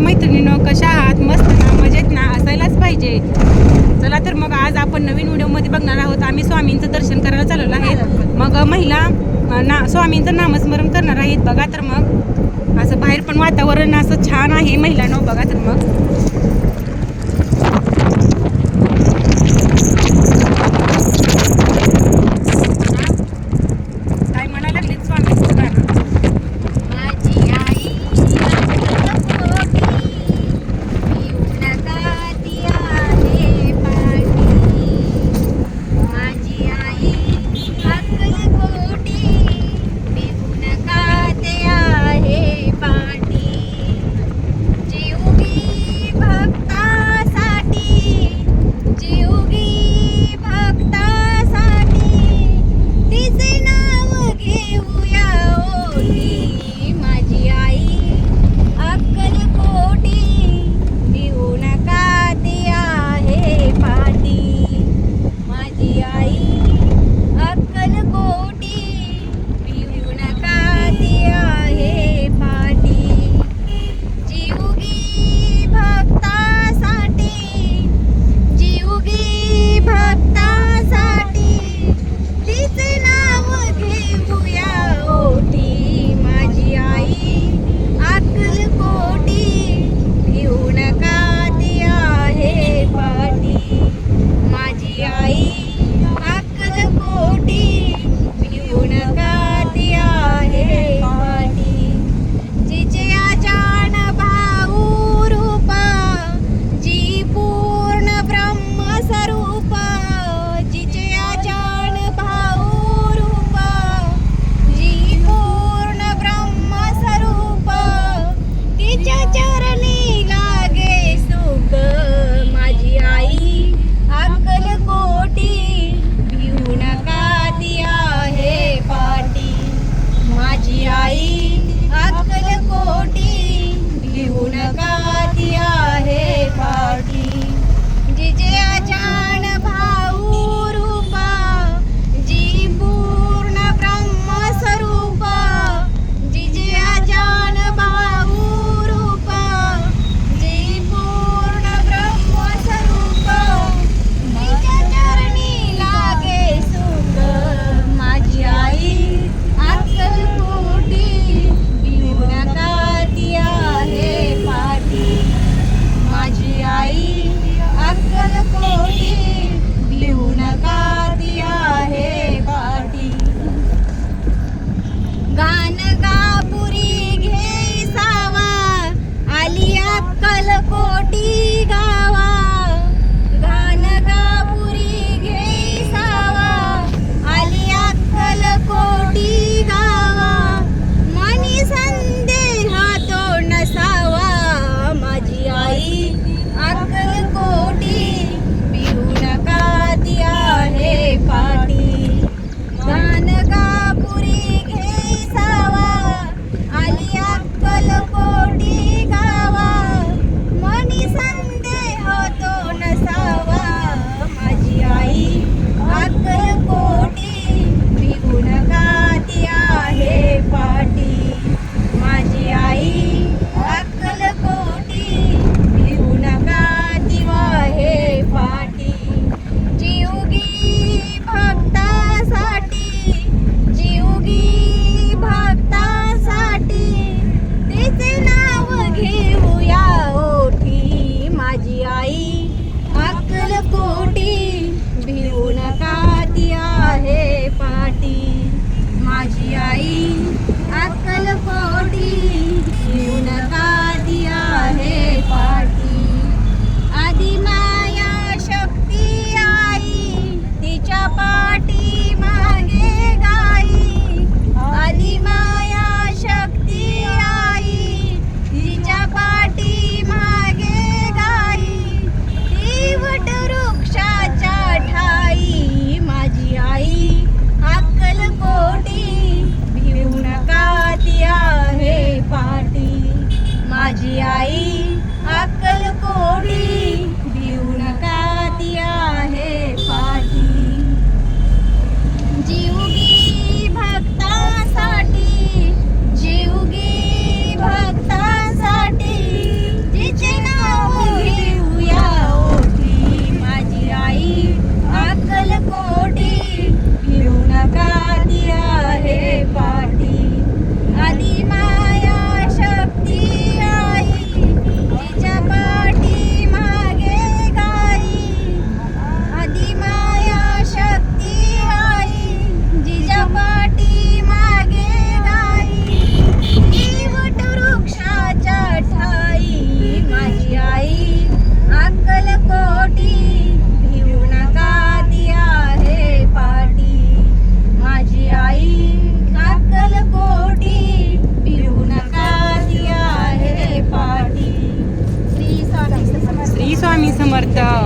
मैत्रिणीनं कशा आहात? मस्त ना? मजेत ना? असायलाच पाहिजे. चला तर मग आज आपण नवीन व्हिडिओमध्ये बघणार आहोत. आम्ही स्वामींचं दर्शन करायला चालवलं आहे मग महिला ना स्वामींचं नामस्मरण करणार आहेत. बघा तर मग. असं बाहेर पण वातावरण असं छान आहे महिलांना. बघा तर मग.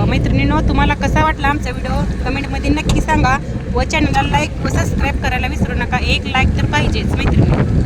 मैत्रिणींनो तुम्हाला कसा वाटला आमचा व्हिडिओ? कमेंटमध्ये नक्की सांगा. व चॅनलला लाईक व सबस्क्राईब करायला विसरू नका. एक लाईक तर पाहिजेच मैत्रिणी.